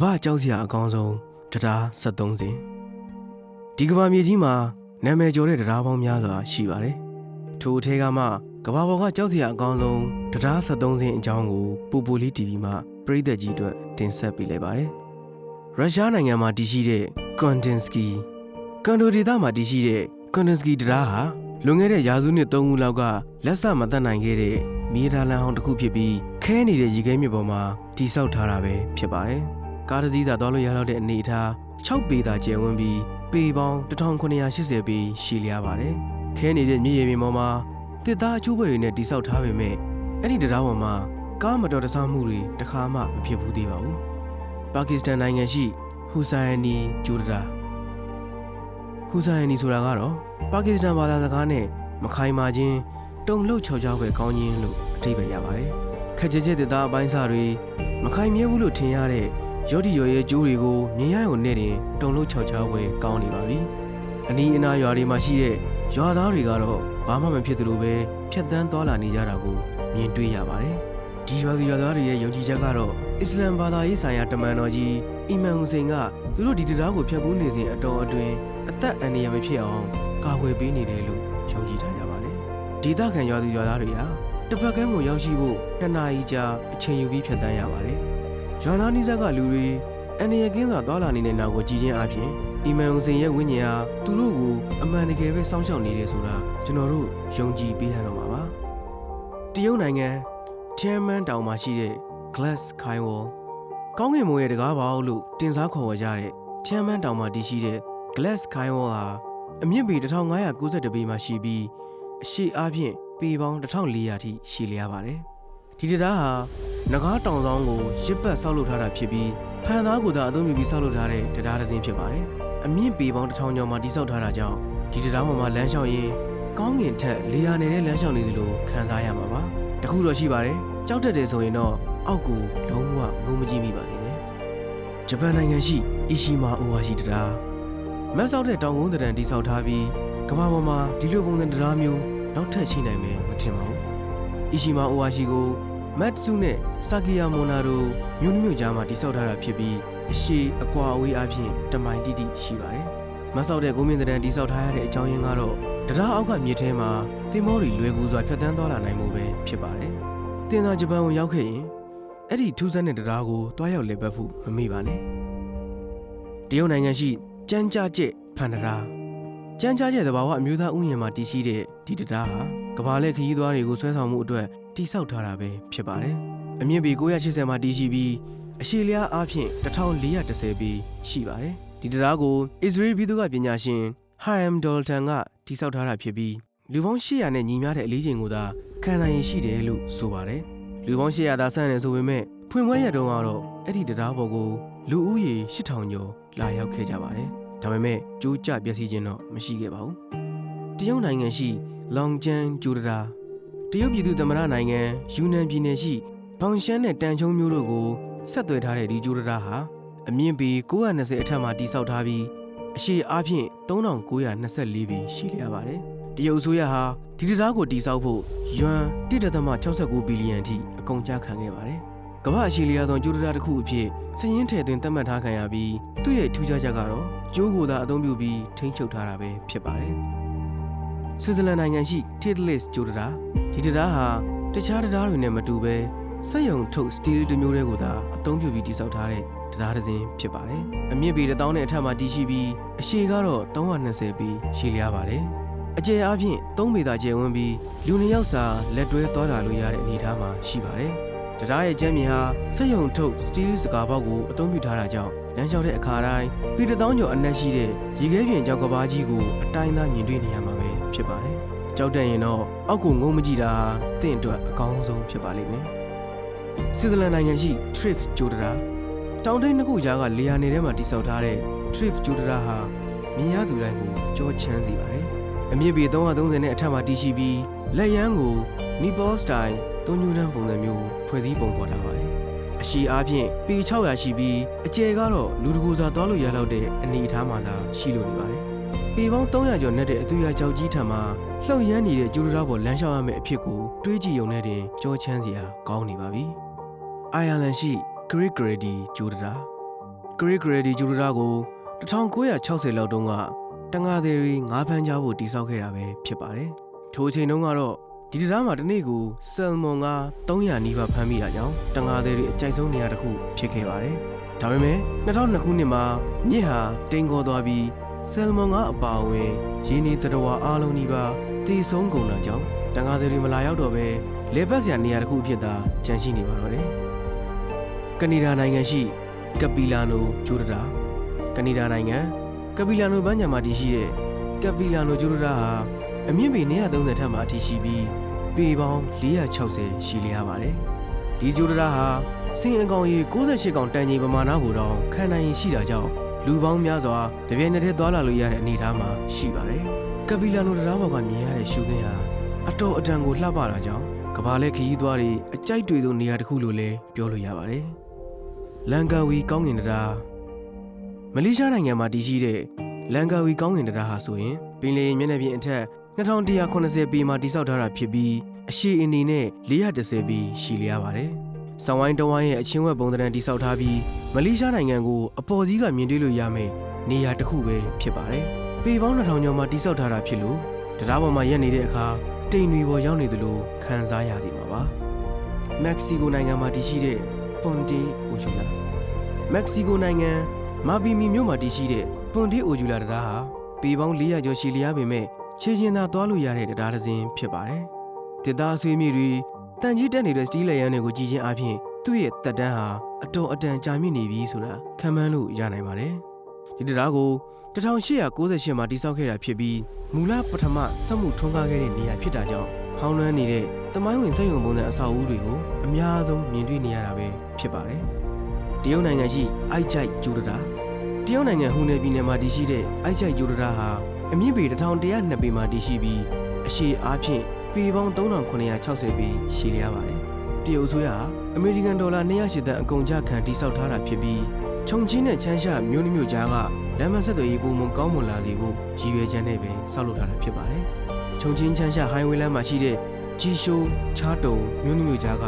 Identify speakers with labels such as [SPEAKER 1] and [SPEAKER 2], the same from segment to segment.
[SPEAKER 1] ကမ္ဘာကြောက်စရာအကောင်းဆုံးတရား73စင်ဒီကမ္ဘာမြေကြီးမှာနာမည်ကျော်တဲ့တရားပေါင်းများစွာရှိပါတယ်ထိုအထဲကမှကမ္ဘာပေါ်ကကြောက်စရာအကောင်းဆုံးတရား73စင်အကြောင်းကိုပူပူလီ TV မှာပရိသတ်ကြီးအတွက်တင်ဆက်ပေးလိုက်ပါတယ်ရုရှားနိုင်ငံမှာတည်ရှိတဲ့ကွန်တင်စကီကွန်ဒိုဒေသမှာတည်ရှိတဲ့ကွန်တင်စကီတရားဟာလွန်ခဲ့တဲ့ရာစုနှစ်3ခုလောက်ကလက်စမတတ်နိုင်ခဲ့တဲ့မြေဒါလန်ဟောင်းတစ်ခုဖြစ်ပြီးခဲနေတဲ့ရေခဲမြစ်ပေါ်မှာတိဆောက်ထားတာပဲဖြစ်ပါတယ်။ ကားတစ်စီးသာသွားလို့ရတော့တဲ့အနေအထား6ပေသာကျယ်ဝန်းပြီးပေပေါင်း1980ပေရှည်လျားပါတယ်။ခဲနေတဲ့မြေရေပြင်ပေါ်မှာတစ်သားအချိုးဘွယ်တွေနဲ့တိဆောက်ထားပေမဲ့အဲ့ဒီတရားပေါ်မှာကားမတော်တဆမှုတွေတခါမှမဖြစ်ဘူးသေးပါဘူး။ပါကစ္စတန်နိုင်ငံရှိဟူဆိုင်နီဂျူဒရာဟူဆိုင်နီဆိုတာကတော့ပါကစ္စတန်ဘာသာစကားနဲ့မခိုင်မာခြင်းတုံလှုပ်ချော်ချောက်ပဲကောင်းခြင်းလို့အဓိပ္ပာယ်ရပါတယ်။ခက်ကြဲကြဲတဲ့သားအပိုင်းစားတွေမခိုင်မြဲဘူးလို့ထင်ရတဲ့ ရော့ဒီရော်ရဲ့ကျိုးတွေကိုမြင်ရရုံနဲ့တင်တုံလှုပ်ချော်ချောက်ပဲကောင်းနေပါပြီ။အနီးအနားရွာတွေမှာရှိတဲ့ရွာသားတွေကတော့ဘာမှမဖြစ်သလိုပဲဖြတ်တန်းသွားလာနေကြတာကိုမြင်တွေ့ရပါတယ်။ဒီရွာသူရွာသားတွေရဲ့ယုံကြည်ချက်ကတော့အစ္စလမ်ဘာသာရေးဆိုင်ရာတမန်တော်ကြီးအီမန်ဟူစိန်ကသူတို့ဒီတရားကိုဖျက်ကူးနေစဉ်အတော်အတွင်းအသက်အန္တရာယ်မဖြစ်အောင်ကာကွယ်ပေးနေတယ်လို့ယုံကြည်ထားကြပါတယ်။ဒေသခံရွာသူရွာသားတွေဟာတစ်ဖက်ကန်းကိုရောက်ရှိဖို့နှစ်နာရီကြာအချိန်ယူပြီးဖြတ်တန်းရပါတယ်။ ရွာသားနိစက်ကလူတွေအန္တရာယ်ကင်းစွာသွားလာနေတဲ့နောက်ကိုကြည်ချင်းအပြင်အီမန်ဟူစိန်ရဲ့ဝိညာဉ်ဟာသူတို့ကိုအမှန်တကယ်ပဲစောင့်ရှောက်နေတယ်ဆိုတာကျွန်တော်တို့ယုံကြည်ပေးရတော့မှာပါ။တရုတ်နိုင်ငံချမ်မန်တောင်မှာရှိတဲ့ Glass Skywall ကောင်းကင်မိုးရဲ့တကားပေါလို့တင်စားခေါ်ဝေကြတဲ့ချမ်မန်တောင်မှာတည်ရှိတဲ့ Glass Skywall ဟာအမြင့်ပေ1592ပေမှာရှိပြီးအရှိအားဖြင့်ပေပေါင်း1400ထိရှည်လျားပါတယ်။ဒီတရားဟာ ငကားတောင်ဆောင်ကိုရစ်ပတ်ဆောက်လုပ်ထားတာဖြစ်ပြီးဖန်သားကိုသာအသုံးပြုပြီးဆောက်လုပ်ထားတဲ့တရားတစ်စင်းဖြစ်ပါတယ်။အမြင့်ပေပေါင်း1000ကျော်မှာတိစောက်ထားတာကြောင့်ဒီတရားပေါ်မှာလမ်းလျှောက်ရင်ကောင်းကင်ထက်လေယာနေတဲ့လမ်းလျှောက်နေသလိုခံစားရမှာပါ။တခုတော့ရှိပါတယ်။ကြောက်တတ်တယ်ဆိုရင်တော့အောက်ကိုလုံးဝငုံမကြည့်မိပါဘူးနဲ့။ဂျပန်နိုင်ငံရှိအီရှီမာအိုဝါရှိတရားမတ်ဆောက်တဲ့တောင်ကုန်းတံတိဆောက်ထားပြီးကမ္ဘာပေါ်မှာဒီလိုပုံစံတရားမျိုးနောက်ထပ်ရှိနိုင်မယ်မထင်ပါဘူး။အီရှီမာအိုဝါရှိကို မတ်ဆုနဲ့ဆာကီယာမိုနာတို့မြို့နှမြို့ကြားမှာတိဆောက်ထားတာဖြစ်ပြီးအရှိအကွာအဝေးအပြင်တမိုင်တိတိရှိပါတယ်။မတ်ဆောက်တဲ့ကုန်းမြင့်တံတိဆောက်ထားရတဲ့အကြောင်းရင်းကတော့တရားအောက်ကမြေထဲမှာတင်မောတွေလွယ်ကူစွာဖြတ်သန်းသွားလာနိုင်မှုပဲဖြစ်ပါတယ်။တင်သာဂျပန်ကိုရောက်ခဲ့ရင်အဲ့ဒီထူးဆန်းတဲ့တရားကိုတွားရောက်လည်ပတ်ဖို့မမေ့ပါနဲ့။တရုတ်နိုင်ငံရှိကြမ်းကြကျက်ဖန်တရားကြမ်းကြကျက်သဘာဝအမျိုးသားဥယျာဉ်မှာတည်ရှိတဲ့ဒီတရားဟာကဘာလက်ခရီးသွားတွေကိုဆွဲဆောင်မှုအတွက် တိစောက်ထားတာပဲဖြစ်ပါတယ်။အမြင့်ပေ980မှာတည်ရှိပြီးအရှည်လျားအားဖြင့်1410ပေရှိပါတယ်။ဒီတရားကိုအစ္စရေးပြည်သူ့ကပညာရှင်ဟိုင်မ်ဒေါ်တန်ကတိစောက်ထားတာဖြစ်ပြီးလူပေါင်း800နဲ့ညီမျှတဲ့အလေးချိန်ကိုသာခံနိုင်ရရှိတယ်လို့ဆိုပါတယ်။လူပေါင်း800သာဆန့်တယ်ဆိုပေမဲ့ဖွင့်ပွဲရတုန်းကတော့အဲ့ဒီတရားပေါ်ကိုလူဦးရေ8000ကျော်လာရောက်ခဲ့ကြပါတယ်။ဒါပေမဲ့ကျိုးကျပျက်စီးခြင်းတော့မရှိခဲ့ပါဘူး။တရုတ်နိုင်ငံရှိလောင်ကျန်းကျူဒရာ တရုတ်ပြည်သူ့သမ္မတနိုင်ငံယူနန်ပြည်နယ်ရှိဘောင်ရှမ်းနဲ့တန်ချုံမျိုးတို့ကိုဆက်သွယ်ထားတဲ့ဒီကျူဒရာဟာအမြင့်ပေ920အထက်မှာတိစောက်ထားပြီးအရှည်အားဖြင့်3924ပေရှိလျက်ပါတယ်။တရုတ်အစိုးရဟာဒီတရားကိုတိစောက်ဖို့ယွမ်1.69ဘီလီယံထိအကုန်ကျခံခဲ့ပါတယ်။ကမ္ဘာအရှည်လျားဆုံးကျူဒရာတစ်ခုအဖြစ်စည်ရင်းထည့်သွင်းသတ်မှတ်ထားခံရပြီးသူ့ရဲ့ထူးခြားချက်ကတော့ကျိုးကိုသာအသုံးပြုပြီးထိန်းချုပ်ထားတာပဲဖြစ်ပါတယ်။ဆွစ်ဇာလန်နိုင်ငံရှိ Titlis ကျိုးတရား ဒီတရားဟာတခြားတရားတွေနဲ့မတူဘဲစက်ယုံထုတ်စတီးတစ်မျိုးတည်းကိုသာအသုံးပြုပြီးတည်ဆောက်ထားတဲ့တရားတစ်စင်းဖြစ်ပါတယ်။အမြင့်ပေ1000နဲ့အထက်မှာတည်ရှိပြီးအရှည်ကတော့320ပေရှည်လျားပါတယ်။အကျယ်အားဖြင့်3ပေသာကျယ်ဝန်းပြီးလူနှစ်ယောက်စာလက်တွဲသွားတာလို့ရတဲ့အနေအထားမှာရှိပါတယ်။တရားရဲ့ကျမ်းမြင်ဟာစက်ယုံထုတ်စတီးစကားပေါက်ကိုအသုံးပြုထားတာကြောင့်လမ်းလျှောက်တဲ့အခါတိုင်းပေတစ်သောင်းကျော်အနက်ရှိတဲ့ရေခဲပြင်ကြောက်ကဘာကြီးကိုအတိုင်းသားမြင်တွေ့နေရမှာပဲဖြစ်ပါတယ်။ ကြောက်တတ်ရင်တော့အောက်ကိုငုံမကြည့်တာတင့်အတွက်အကောင်းဆုံးဖြစ်ပါလိမ့်မယ်။ဆွစ်ဇာလန်နိုင်ငံရှိ Thrift ဂျိုဒရာတောင်ထိပ်နှစ်ခုကြားကလေယာဉ်တွေထဲမှာတိစောက်ထားတဲ့ Thrift ဂျိုဒရာဟာမြင်ရသူတိုင်းကိုကြောချမ်းစေပါတယ်။အမြင့်ပေ330နဲ့အထက်မှာတည်ရှိပြီးလက်ရန်ကို Nepal style သုံးညူတန်းပုံစံမျိုးဖွဲ့စည်းပုံပေါ်ထားပါတယ်။အရှိအားဖြင့်ပေ600ရှိပြီးအကျယ်ကတော့လူတကူစာသွားလို့ရလောက်တဲ့အနေအထားမှသာရှိလို့နေပါတယ်။ပေပေါင်း300ကျော်နဲ့တဲ့အတူရကြောက်ကြီးထံမှာ လှုပ်ရမ်းနေတဲ့ကျူရတာပေါ်လမ်းလျှောက်ရမယ့်အဖြစ်ကိုတွေးကြည့်ရုံနဲ့တင်ကြောချမ်းစရာကောင်းနေပါပြီ။အိုင်ယာလန်ရှိ Great Grady ကျူရတာ Great Grady ဂျူရာကို1960လောက်တုန်းကတန်ငါးသေးတွေငါးဖမ်းကြဖို့တိစောက်ခဲ့တာပဲဖြစ်ပါတယ်။ထိုအချိန်တုန်းကတော့ဒီတရားမှာတစ်နေ့ကိုဆယ်မွန်က300နီးပါးဖမ်းမိတာကြောင့်တန်ငါးသေးတွေအကြိုက်ဆုံးနေရာတစ်ခုဖြစ်ခဲ့ပါတယ်။ဒါပေမဲ့2002ခုနှစ်မှာမြစ်ဟာတိမ်ခေါ်သွားပြီးဆယ်မွန်ကအပါအဝင်ရင်းနေတတော်ဝါအားလုံးနီးပါး တည်ဆုံးကုန်တာကြောင့်တန်ငါးသေးတွေမလာရောက်တော့ပဲလေပတ်စရာနေရာတစ်ခုအဖြစ်သာကျန်ရှိနေပါတော့တယ်။ကနေဒါနိုင်ငံရှိကပီလာနိုဂျိုဒရာကနေဒါနိုင်ငံကပီလာနိုဘန်းညာမှာတည်ရှိတဲ့ကပီလာနိုဂျိုဒရာဟာအမြင့်ပေ130ထက်မှတည်ရှိပြီးပေပေါင်း460ရှိလျားပါတယ်။ဒီဂျိုဒရာဟာစင်အကောင်ရေ68ကောင်တန်ချိန်ပမာဏကိုတော့ခံနိုင်ရရှိတာကြောင့်လူပေါင်းများစွာတပြိုင်နက်တည်းသွားလာလို့ရတဲ့အနေအထားမှာရှိပါတယ်။ ကပီလာနိုတရားဘော်ကမြင်ရတဲ့ရှုခင်းဟာအတော်အတန်ကိုလှပတာကြောင့်ကဘာလဲခရီးသွားတွေအကြိုက်တွေဆုံးနေရာတစ်ခုလို့လည်းပြောလို့ရပါတယ်။လန်ကာဝီကောင်းကင်တရားမလေးရှားနိုင်ငံမှာတည်ရှိတဲ့လန်ကာဝီကောင်းကင်တရားဟာဆိုရင်ပင်လယ်မျက်နှာပြင်အထက်2180ပေမှာတိစောက်ထားတာဖြစ်ပြီးအရှိအင်းနေနဲ့410ပေရှိလျားပါတယ်။ဆောင်းဝိုင်းတဝိုင်းရဲ့အချင်းဝက်ပုံသဏ္ဍာန်တိစောက်ထားပြီးမလေးရှားနိုင်ငံကိုအပေါ်စီးကမြင်တွေ့လို့ရမယ်နေရာတစ်ခုပဲဖြစ်ပါတယ်။ ပေပေါင်း2000ကျော်မှာတိစောက်ထားတာဖြစ်လို့တရားပေါ်မှာရက်နေတဲ့အခါတိမ်တွေပေါ်ရောက်နေသလိုခံစားရစီမှာပါ။မက္ကဆီကိုနိုင်ငံမှာတည်ရှိတဲ့ပွန်တီအိုဂျူလာမက္ကဆီကိုနိုင်ငံမာပီမီမြို့မှာတည်ရှိတဲ့ပွန်တီအိုဂျူလာတရားဟာပေပေါင်း400ကျော်ရှိလျားပေမဲ့ခြေချင်းသာသွားလို့ရတဲ့တရားတစ်စင်းဖြစ်ပါတယ်။တစ်သားဆွေးမြေတွေတန်ကြီးတက်နေတဲ့စတီးလရန်တွေကိုကြည့်ချင်းအပြင်သူ့ရဲ့တက်တန်းဟာအတော်အတန်ကြာမြင့်နေပြီဆိုတာခံမှန်းလို့ရနိုင်ပါတယ်။ ဒီတရားကို1898မှာတည်ဆောက်ခဲ့တာဖြစ်ပြီးမူလပထမစက်မှုထွန်းကားခဲ့တဲ့နေရာဖြစ်တာကြောင့်ဟောင်းလွှမ်းနေတဲ့တမိုင်းဝင်စက်ရုံပုံစံအဆောက်အဦတွေကိုအများဆုံးမြင်တွေ့နေရတာပဲဖြစ်ပါတယ်။တရုတ်နိုင်ငံရှိအိုက်ကြိုက်ဂျူဒတာတရုတ်နိုင်ငံဟူနယ်ပြည်နယ်မှာတည်ရှိတဲ့အိုက်ကြိုက်ဂျူဒတာဟာအမြင့်ပေ1102ပေမှာတည်ရှိပြီးအရှည်အားဖြင့်ပေပေါင်း3960ပေရှိလျားပါတယ်။တရုတ်အစိုးရဟာအမေရိကန်ဒေါ်လာ208တန်အကုန်ကြခံတိစောက်ထားတာဖြစ်ပြီး ခြုံချင်းနဲ့ချမ်းရှာမြို့နှမျိုးကြားကလမ်းမဆက်သွယ်ရေးပုံမှန်ကောင်းမွန်လာစေဖို့ရည်ရွယ်ချက်နဲ့ပဲဆောက်လုပ်ထားတာဖြစ်ပါတယ်။ခြုံချင်းချမ်းရှာဟိုင်းဝေးလမ်းမှာရှိတဲ့ဂျီရှိုးချားတုံမြို့နှမျိုးကြားက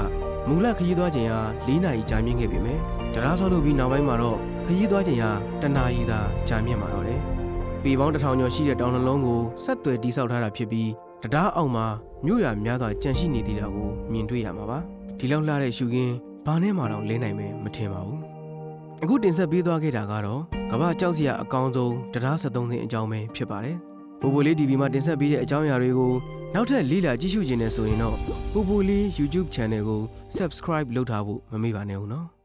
[SPEAKER 1] မူလခရီးသွားချိန်ဟာ၄နာရီကြာမြင့်ခဲ့ပေမဲ့တရားဆောက်လုပ်ပြီးနောက်ပိုင်းမှာတော့ခရီးသွားချိန်ဟာတနာရီသာကြာမြင့်มาတော့တယ်။ပေပေါင်းတစ်ထောင်ကျော်ရှိတဲ့တောင်နှလုံးကိုဆက်သွယ်တိစောက်ထားတာဖြစ်ပြီးတရားအောက်မှာမြို့ရများစွာကြန့်ရှိနေသေးတာကိုမြင်တွေ့ရမှာပါ။ဒီလောက်လှတဲ့ရှုခင်းဘာနဲ့မှတော့လဲနိုင်မယ်မထင်ပါဘူး။ အခုတင်ဆက်ပေးသွားခဲ့တာကတော့ကမ္ဘာကြောက်စရာအကောင်းဆုံးတရား73သိန်းအကြောင်းပဲဖြစ်ပါတယ်။ပူပူလေး TV မှာတင်ဆက်ပေးတဲ့အကြောင်းအရာတွေကိုနောက်ထပ်လေ့လာကြည့်ရှုခြင်းနဲ့ဆိုရင်တော့ပူပူလေး YouTube Channel ကို Subscribe လုပ်ထားဖို့မမေ့ပါနဲ့ဦးနော်။